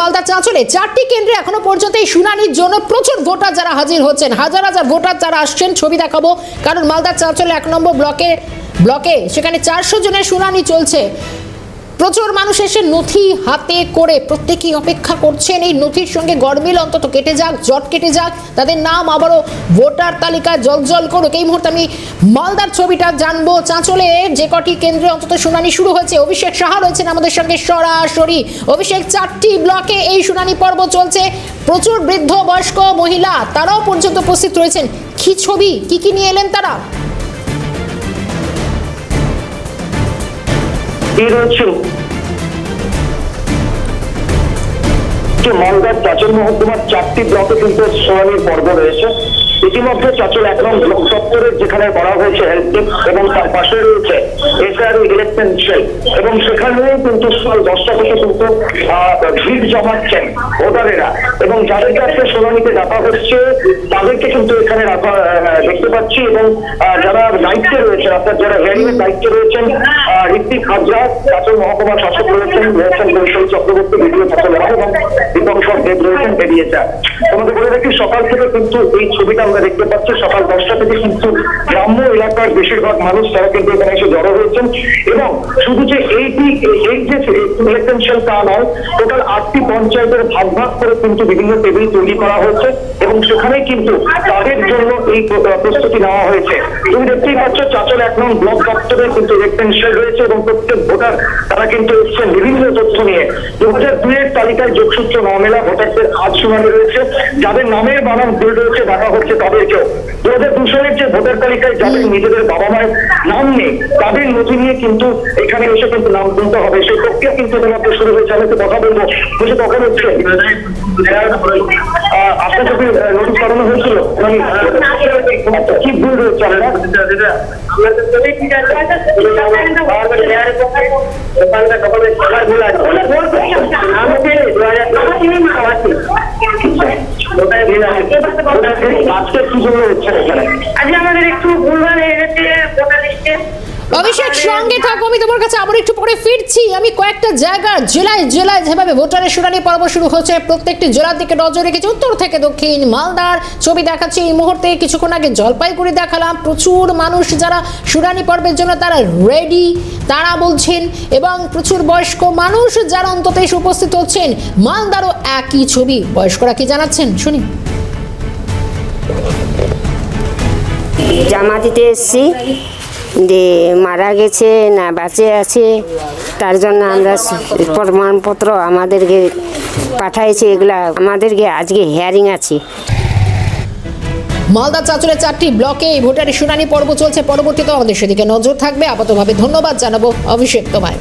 মালদা চাঁচলে চারটি কেন্দ্রে এখনও পর্যন্ত এই শুনানির জন্য প্রচুর ভোটার যারা হাজির হচ্ছেন। হাজার হাজার ভোটার যারা আসছেন, ছবি দেখাবো। কারণ মালদা চাঁচলে এক নম্বর ব্লকে ব্লকে সেখানে চারশো জনের শুনানি চলছে। প্রচুর মানুষ এসে নথি হাতে করে প্রত্যেকেই অপেক্ষা করছেন। এই নথির সঙ্গে গরমিল অন্তত কেটে যাক, জট কেটে যাক। তাদের নাম আবারও ভোটার তালিকায় জল করুক। এই মুহূর্তে আমি মালদার ছবিটা জানব। চাঁচলে যে কটি কেন্দ্রে অন্তত শুনানি শুরু হয়েছে, অভিষেক সাহা রয়েছেন আমাদের সঙ্গে সরাসরি। অভিষেক, চারটি ব্লকে এই শুনানি পর্ব চলছে। প্রচুর বৃদ্ধ বয়স্ক মহিলা, তারাও পর্যন্ত উপস্থিত রয়েছেন। কি ছবি? কি কি নিয়ে এলেন তারা? কি যে মালদার চাচল মহকুমার চারটি ব্লকে কিন্তু শুনানির পর্ব রয়েছে। ইতিমধ্যে চাচল এক নং ব্লক দপ্তরের যেখানে করা হয়েছে হেল্প এবং তার পাশে রয়েছে এসআর ইলেকশন সেল এবং সেখানেও কিন্তু সকাল দশটা থেকে কিন্তু ভিড় জমাচ্ছেন ভোটারেরা এবং যাদেরকে আজকে শুনানিতে ডাকা হচ্ছে, তাদেরকে কিন্তু এখানে রাখা দেখতে পাচ্ছি এবং যারা দায়িত্বে রয়েছেন অর্থাৎ যারা হেয়ারিং এর দায়িত্বে রয়েছেন ঋত্বিক হাজরা চাচল মহকুমার শাসক রয়েছেন রয়েছেন কৌশল চক্রবর্তী, বিডিও চাচল এবং দীপঙ্কর দেব রয়েছেন বেরিয়েছে তোমাদের বলে রাখি, সকাল থেকে কিন্তু এই ছবিটা আমরা দেখতে পাচ্ছি, সকাল দশটা থেকে কিন্তু গ্রাম্য এলাকার বেশিরভাগ মানুষ তারা কিন্তু এখানে এসে জড়ো হয়েছেন। এবং শুধু যে এইটি, এই যে ইলেকশন তা নয় টোটাল আটটি পঞ্চায়েতের ভাগ ভাগ করে কিন্তু বিভিন্ন টেবিল তৈরি করা হয়েছে। এবং সেখানে কিন্তু তাদের জন্য এই প্রস্তুতি নেওয়া হয়েছে। তুমি দেখতেই পাচ্ছ চাচল এক নং ব্লক দপ্তরে কিন্তু ইলেকশন রয়েছে এবং প্রত্যেক ভোটার তারা কিন্তু এসছেন বিভিন্ন তথ্য নিয়ে। দু হাজার দুইয়ের তালিকায় যোগসূত্র না মেলা ভোটারদের আজ শুনানি রয়েছে। যাদের নামের বানান ভুল রয়েছে দেখা হচ্ছে তাদেরকেও। দু হাজার দু সালের যে ভোটার তালিকায় যাদের নিজেদের বাবা মায়ের নাম নেই তাদের নথি নিয়ে কিন্তু এখানে এসে কিন্তু নাম তুলতে হবে। সেই প্রক্রিয়া কিন্তু তোমাকে শুরু হয়েছে। আমি একটু কথা বলব। বুঝে তখন হচ্ছে আহ, আপনাকে কি নোটিশ করানো হয়েছিল? মানে আচ্ছা, কি ভুল রয়েছে আজকে কি জন্য হচ্ছে? আজকে আমাদের একটু ভুলভাল হয়ে গেছে। অভিষেক, সঙ্গে থাকো, আমি তোমার কাছে আবার একটু পরে ফিরছি। আমি কয়েকটা জায়গা জেলায় জেলায় যেভাবে ভোটারের শুনানি পর্ব শুরু হচ্ছে প্রত্যেকটি জেলার দিকে নজর রেখেছি। উত্তর থেকে দক্ষিণ মালদার ছবি দেখাচ্ছি। এই মুহূর্তে কিছুক্ষণ আগে জলপাইগুড়ি দেখালাম। প্রচুর মানুষ যারা শুনানি পর্বের জন্য তারা রেডি তারা বলছেন, এবং প্রচুর বয়স্ক মানুষ যারা অন্তত এসে উপস্থিত হচ্ছেন, মালদারও একই ছবি। বয়স্করা কি জানাচ্ছেন? শুনি। জামা দিতে এসছি। যে মারা গেছে না বাঁচে আছে, তার জন্য আমরা প্রমাণপত্র আমাদেরকে পাঠাইছে, এগুলা আমাদেরকে আজকে হিয়ারিং আছে। মালদা চাচুরের চারটি ব্লকে এই ভোটারের শুনানি পর্ব চলছে। পরবর্তীতে আমাদের সেদিকে নজর থাকবে। আপাতভাবে ধন্যবাদ জানাব অভিষেক তোমায়।